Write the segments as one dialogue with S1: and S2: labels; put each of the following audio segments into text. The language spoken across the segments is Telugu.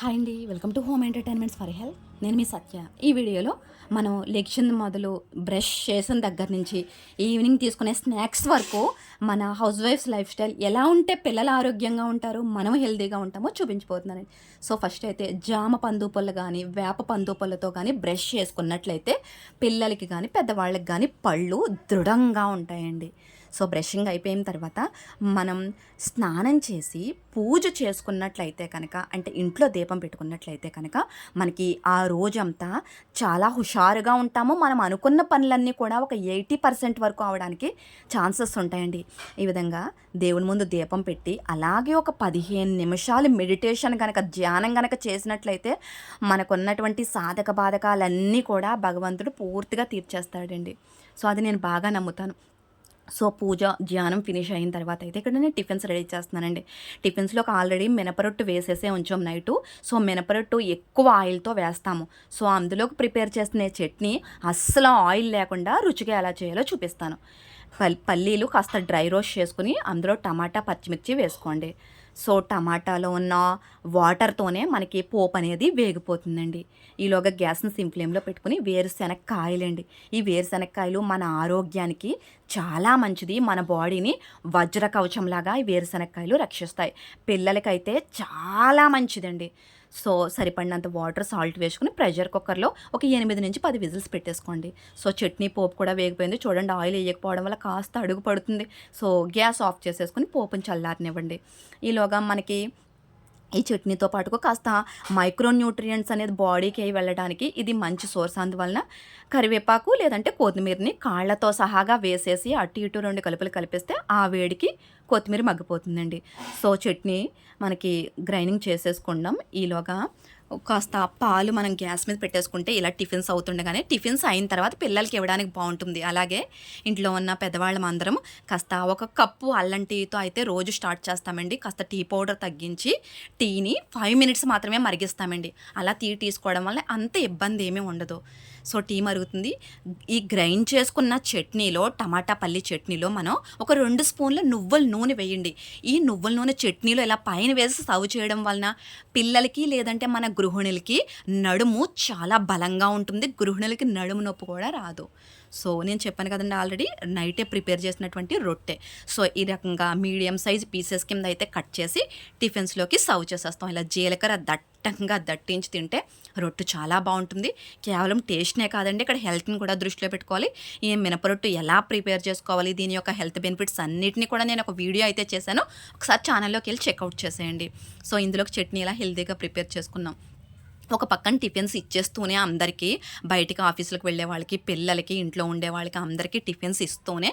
S1: హాయ్ అండి welcome to home entertainments for health. నేను మీ సత్య. ఈ వీడియోలో మనం లెక్షన్ మొదలు బ్రష్ చేసిన దగ్గర నుంచి ఈవినింగ్ తీసుకునే స్నాక్స్ వరకు మన హౌస్ వైఫ్స్ లైఫ్ స్టైల్ ఎలా ఉంటే పిల్లలు ఆరోగ్యంగా ఉంటారు మనం హెల్దీగా ఉంటామో చూపించిపోతున్నానండి సో ఫస్ట్ అయితే జామ పందుపళ్ళు కానీ వేప పందుపళ్ళతో కానీ బ్రష్ చేసుకున్నట్లయితే పిల్లలకి కానీ పెద్దవాళ్ళకి కానీ పళ్ళు దృఢంగా ఉంటాయండి. సో బ్రషింగ్ అయిపోయిన తర్వాత మనం స్నానం చేసి పూజ చేసుకున్నట్లయితే కనుక అంటే ఇంట్లో దీపం పెట్టుకున్నట్లయితే కనుక మనకి ఆ రోజంతా చాలా హుషారుగా ఉంటాము. మనం అనుకున్న పనులన్నీ కూడా ఒక ఎయిటీ పర్సెంట్ వరకు అవడానికి ఛాన్సెస్ ఉంటాయండి. ఈ విధంగా దేవుని ముందు దీపం పెట్టి అలాగే ఒక పదిహేను నిమిషాలు మెడిటేషన్ కనుక ధ్యానం కనుక చేసినట్లయితే మనకున్నటువంటి సాధక బాధకాలన్నీ కూడా భగవంతుడు పూర్తిగా తీర్చేస్తాడండి. సో అది నేను బాగా నమ్ముతాను. సో పూజ ధ్యానం ఫినిష్ అయిన తర్వాత అయితే ఇక్కడ నేను టిఫిన్స్ రెడీ చేస్తున్నానండి. టిఫిన్స్లోకి ఆల్రెడీ మినపరొట్టు వేసేసే ఉంచాం నైటు. సో మినపరొట్టు ఎక్కువ ఆయిల్తో వేస్తాము. సో అందులోకి ప్రిపేర్ చేసిన చట్నీ అస్సలు ఆయిల్ లేకుండా రుచిగా ఎలా చేయాలో చూపిస్తాను. పల్ పల్లీలు కాస్త డ్రై రోస్ట్ చేసుకుని అందులో టమాటా పచ్చిమిర్చి వేసుకోండి. సో టమాటాలో ఉన్న వాటర్తోనే మనకి పోపు అనేది వేగిపోతుందండి. ఈలోగా గ్యాస్ని సిమ్ ఫ్లేమ్లో పెట్టుకుని వేరుశెనక్కాయలండి ఈ వేరుశెనక్కాయలు మన ఆరోగ్యానికి చాలా మంచిది. మన బాడీని వజ్ర కవచంలాగా ఈ వేరుశెనక్కాయలు రక్షిస్తాయి. పిల్లలకైతే చాలా మంచిదండి. సో సరిపడినంత వాటర్ సాల్ట్ వేసుకుని ప్రెషర్ కుక్కర్లో ఒక ఎనిమిది నుంచి పది విజిల్స్ పెట్టేసుకోండి. సో చట్నీ పోపు కూడా వేగిపోయింది. చూడండి ఆయిల్ వేయకపోవడం వల్ల కాస్త అడుగు పడుతుంది. సో గ్యాస్ ఆఫ్ చేసేసుకుని పోపుని చల్లారనివ్వండి. ఈలోగా మనకి ఈ చట్నీతో పాటుగా కాస్త మైక్రో న్యూట్రియంట్స్ అనేది బాడీకి వెళ్ళడానికి ఇది మంచి సోర్స్. అందువలన కరివేపాకు లేదంటే కొత్తిమీరని కాళ్ళతో సహాగా వేసేసి అటు ఇటు రెండు కలుపులు కలిపిస్తే ఆ వేడికి కొత్తిమీర మగ్గిపోతుందండి. సో చట్నీ మనకి గ్రైండింగ్ చేసేసుకుందాం. ఈలోగా కాస్త పాలు మనం గ్యాస్ మీద పెట్టేసుకుంటే ఇలా టిఫిన్స్ అవుతుండగానే టిఫిన్స్ అయిన తర్వాత పిల్లలకి ఇవ్వడానికి బాగుంటుంది. అలాగే ఇంట్లో ఉన్న పెద్దవాళ్ళం అందరం కాస్త ఒక కప్పు అల్లం టీతో అయితే రోజు స్టార్ట్ చేస్తామండి. కాస్త టీ పౌడర్ తగ్గించి టీని ఫైవ్ మినిట్స్ మాత్రమే మరిగిస్తామండి. అలా టీ తీసుకోవడం వల్ల అంత ఇబ్బంది ఏమీ ఉండదు. సో టీ మరుగుతుంది. ఈ గ్రైండ్ చేసుకున్న చట్నీలో టమాటా పల్లి చట్నీలో మనం ఒక రెండు స్పూన్ల నువ్వుల నూనె వేయండి. ఈ నువ్వుల నూనె చట్నీలో ఇలా పైన వేసి సర్వ్ చేయడం వలన పిల్లలకి లేదంటే మన గృహిణులకి నడుము చాలా బలంగా ఉంటుంది. గృహిణులకి నడుము నొప్పి కూడా రాదు. సో నేను చెప్పాను కదండి ఆల్రెడీ నైటే ప్రిపేర్ చేసినటువంటి రొట్టె. సో ఈ రకంగా మీడియం సైజ్ పీసెస్ కింద అయితే కట్ చేసి టిఫిన్స్లోకి సర్వ్ చేసేస్తాం. ఇలా జీలకర్ర దట్టంగా దట్టించి తింటే రొట్టు చాలా బాగుంటుంది. కేవలం టేస్ట్నే కాదండి ఇక్కడ హెల్త్ని కూడా దృష్టిలో పెట్టుకోవాలి. ఈ మినపరొట్టు ఎలా ప్రిపేర్ చేసుకోవాలి దీని యొక్క హెల్త్ బెనిఫిట్స్ అన్నిటిని కూడా నేను ఒక వీడియో అయితే చేశాను. ఒకసారి ఛానల్లోకి వెళ్ళి చెక్అవుట్ చేసేయండి. సో ఇందులోకి చట్నీ ఎలా హెల్తీగా ప్రిపేర్ చేసుకున్నాం. ఒక పక్కన టిఫిన్స్ ఇచ్చేస్తూనే అందరికీ బయటికి ఆఫీసులకు వెళ్ళే వాళ్ళకి పిల్లలకి ఇంట్లో ఉండే వాళ్ళకి అందరికీ టిఫిన్స్ ఇస్తూనే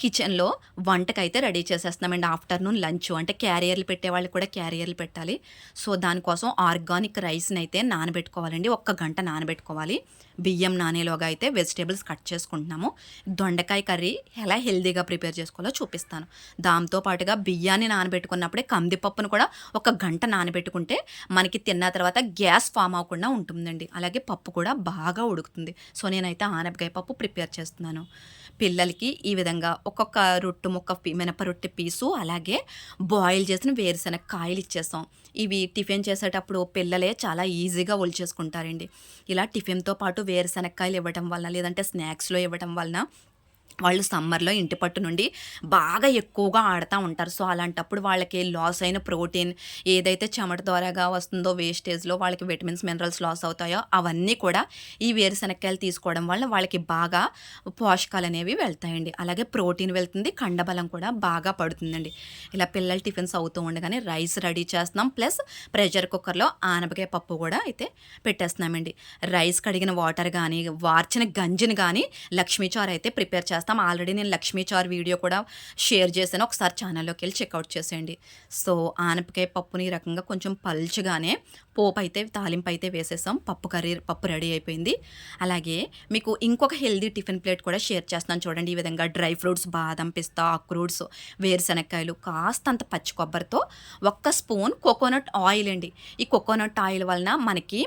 S1: కిచెన్లో వంటకైతే రెడీ చేసేస్తున్నామండి. ఆఫ్టర్నూన్ లంచ్ అంటే క్యారియర్లు పెట్టే వాళ్ళకి కూడా క్యారియర్లు పెట్టాలి. సో దానికోసం ఆర్గానిక్ రైస్ని అయితే నానబెట్టుకోవాలండి. ఒక్క గంట నానబెట్టుకోవాలి. బియ్యం నానేలోగా అయితే వెజిటేబుల్స్ కట్ చేసుకుంటున్నాము. దొండకాయ కర్రీ ఎలా హెల్దీగా ప్రిపేర్ చేసుకోవాలో చూపిస్తాను. దాంతో పాటుగా బియ్యాన్ని నానబెట్టుకున్నప్పుడే కందిపప్పును కూడా ఒక గంట నానబెట్టుకుంటే మనకి తిన్న తర్వాత గ్యాస్ ఫామ్ అవ్వకుండా ఉంటుందండి. అలాగే పప్పు కూడా బాగా ఉడుకుతుంది. సో నేనైతే ఆనపకాయ పప్పు ప్రిపేర్ చేస్తున్నాను. పిల్లలకి ఈ విధంగా ఒక్కొక్క రొట్టు ముక్క పీ- మినప రొట్టె పీసు అలాగే బాయిల్ చేసిన వేరుశనగ కాయలు ఇచ్చేస్తాం. ఇవి టిఫిన్ చేసేటప్పుడు పిల్లలే చాలా ఈజీగా ఒలిచేసుకుంటారండి. ఇలా టిఫిన్తో పాటు వేరుశనగకాయలు ఇవ్వటం వలన లేదంటే స్నాక్స్లో ఇవ్వటం వలన వాళ్ళు సమ్మర్లో ఇంటి పట్టు నుండి బాగా ఎక్కువగా ఆడుతూ ఉంటారు. సో అలాంటప్పుడు వాళ్ళకి లాస్ అయిన ప్రోటీన్ ఏదైతే చెమట ద్వారాగా వస్తుందో వేస్టేజ్లో వాళ్ళకి విటమిన్స్ మినరల్స్ లాస్ అవుతాయో అవన్నీ కూడా ఈ వేరుశనక్కాయలు తీసుకోవడం వల్ల వాళ్ళకి బాగా పోషకాలు అనేవి వెళ్తాయండి. అలాగే ప్రోటీన్ వెళ్తుంది కండబలం కూడా బాగా పడుతుందండి. ఇలా పిల్లలు టిఫిన్స్ అవుతూ ఉండగానే రైస్ రెడీ చేస్తున్నాం. ప్లస్ ప్రెషర్ కుక్కర్లో ఆనపకాయ పప్పు కూడా అయితే పెట్టేస్తున్నామండి. రైస్ కడిగిన వాటర్ కానీ వార్చిన గంజిని కానీ లక్ష్మీ చారు అయితే ప్రిపేర్ చేస్తాం ఆల్రెడీ నేను లక్ష్మీచార్ వీడియో కూడా షేర్ చేశాను. ఒకసారి ఛానల్లోకి వెళ్ళి చెక్అవుట్ చేసేయండి. సో ఆనపకాయ పప్పుని ఈ రకంగా కొంచెం పల్చగానే పోపు అయితే తాలింపు అయితే వేసేసాం. పప్పు కర్రీ పప్పు రెడీ అయిపోయింది. అలాగే మీకు ఇంకొక హెల్దీ టిఫిన్ ప్లేట్ కూడా షేర్ చేస్తున్నాను. చూడండి ఈ విధంగా డ్రై ఫ్రూట్స్ బాదం పిస్తా అక్రూట్స్ వేరుశనక్కాయలు కాస్తంత పచ్చి కొబ్బరితో ఒక్క స్పూన్ కోకోనట్ ఆయిల్ అండి. ఈ కోకోనట్ ఆయిల్ వలన మనకి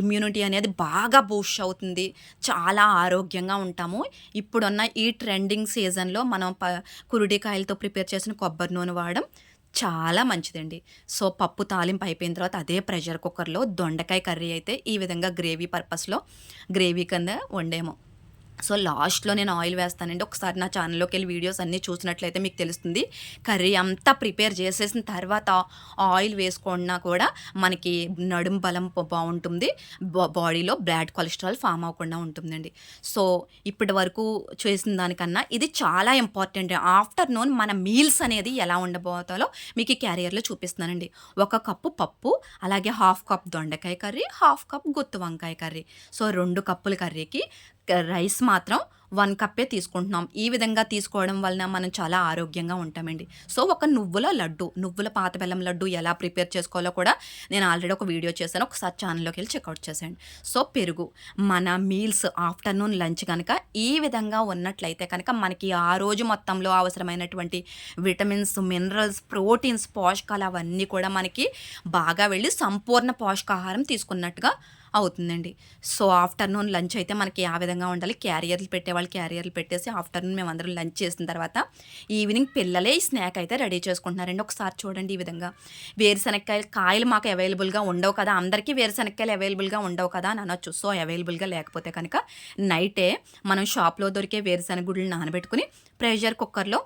S1: ఇమ్యూనిటీ అనేది బాగా బూస్ట్ అవుతుంది. చాలా ఆరోగ్యంగా ఉంటాము. ఇప్పుడున్న ఈ ట్రెండింగ్ సీజన్లో మనం ప కురుడికాయలతో ప్రిపేర్ చేసిన కొబ్బరి నూనె వాడడం చాలా మంచిదండి. సో పప్పు తాలింపు అయిపోయిన తర్వాత అదే ప్రెషర్ కుక్కర్లో దొండకాయ కర్రీ అయితే ఈ విధంగా గ్రేవీ పర్పస్లో గ్రేవీ కింద వండేమో. సో లాస్ట్లో నేను ఆయిల్ వేస్తానండి. ఒకసారి నా ఛానల్లోకి వెళ్ళి వీడియోస్ అన్నీ చూసినట్లయితే మీకు తెలుస్తుంది. కర్రీ అంతా ప్రిపేర్ చేసేసిన తర్వాత ఆయిల్ వేసుకున్నా కూడా మనకి నడుం బలం బాగుంటుంది. బా- బాడీలో బ్యాడ్ కొలెస్ట్రాల్ ఫామ్ అవ్వకుండా ఉంటుందండి. సో ఇప్పటి వరకు చేసిన దానికన్నా ఇది చాలా ఇంపార్టెంట్. ఆఫ్టర్నూన్ మన మీల్స్ అనేది ఎలా ఉండబోతాలో మీకు ఈ క్యారియర్లో చూపిస్తున్నానండి. ఒక కప్పు పప్పు అలాగే హాఫ్ కప్ దొండకాయ కర్రీ హాఫ్ కప్ గుత్తి వంకాయ కర్రీ. సో రెండు కప్పుల కర్రీకి రైస్ మాత్రం వన్ కప్పే తీసుకుంటున్నాం. ఈ విధంగా తీసుకోవడం వలన మనం చాలా ఆరోగ్యంగా ఉంటామండి. సో ఒక నువ్వుల లడ్డు నువ్వుల పాత బెల్లం లడ్డు ఎలా ప్రిపేర్ చేసుకోవాలో కూడా నేను ఆల్రెడీ ఒక వీడియో చేశాను. ఒకసారి ఛానల్లోకి వెళ్ళి చెక్అవుట్ చేసేయండి. సో పెరుగు మన మీల్స్ ఆఫ్టర్నూన్ లంచ్ కనుక ఈ విధంగా ఉన్నట్లయితే కనుక మనకి ఆ రోజు మొత్తంలో అవసరమైనటువంటి విటమిన్స్ మినరల్స్ ప్రోటీన్స్ పోషకాలు అవన్నీ కూడా మనకి బాగా వెళ్ళి సంపూర్ణ పోషకాహారం తీసుకున్నట్టుగా అవుతుందండి. సో ఆఫ్టర్నూన్ లంచ్ అయితే మనకి ఆ విధంగా ఉండాలి. క్యారియర్లు పెట్టేవాళ్ళు క్యారియర్లు పెట్టేసి ఆఫ్టర్నూన్ మేము అందరం లంచ్ చేసిన తర్వాత ఈవినింగ్ పిల్లలే ఈ స్నాక్ అయితే రెడీ చేసుకుంటున్నారండి. ఒకసారి చూడండి ఈ విధంగా. వేరుశనక్కాయలు కాయలు మాకు అవైలబుల్గా ఉండవు కదా. అందరికీ వేరుశనక్కాయలు అవైలబుల్గా ఉండవు కదా అని అనొచ్చు. సో అవైలబుల్గా లేకపోతే కనుక నైటే మనం షాప్లో దొరికే వేరుశనగ గుడ్లు నానబెట్టుకుని ప్రెషర్ కుక్కర్లో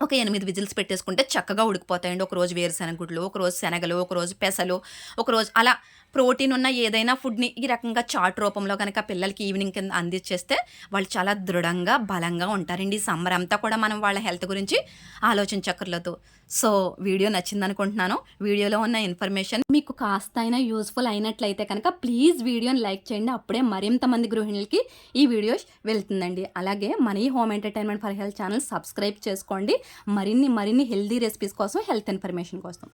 S1: ఒక ఎనిమిది విజిల్స్ పెట్టేసుకుంటే చక్కగా ఉడికిపోతాయండి. ఒక రోజు వేరుశనగ గుడ్లు ఒక రోజు శనగలు ఒక రోజు పెసలు ఒక రోజు అలా ప్రోటీన్ ఉన్న ఏదైనా ఫుడ్ని ఈ రకంగా చాట్ రూపంలో కనుక పిల్లలకి ఈవినింగ్ కింద అందించేస్తే వాళ్ళు చాలా దృఢంగా బలంగా ఉంటారండి. ఈ సమ్మర్ అంతా కూడా మనం వాళ్ళ హెల్త్ గురించి ఆలోచించక్కర్లేదు. సో వీడియో నచ్చింది అనుకుంటున్నాను వీడియోలో ఉన్న ఇన్ఫర్మేషన్ మీకు కాస్త అయినా యూస్ఫుల్ అయినట్లయితే కనుక ప్లీజ్ వీడియోని లైక్ చేయండి. అప్పుడే మరింత మంది గృహిణులకి ఈ వీడియో వెళ్తుందండి. అలాగే మన ఈ home entertainment for health channel subscribe చేసుకోండి. మరిన్ని మరిన్ని హెల్దీ రెసిపీస్ కోసం హెల్త్ ఇన్ఫర్మేషన్ కోసం.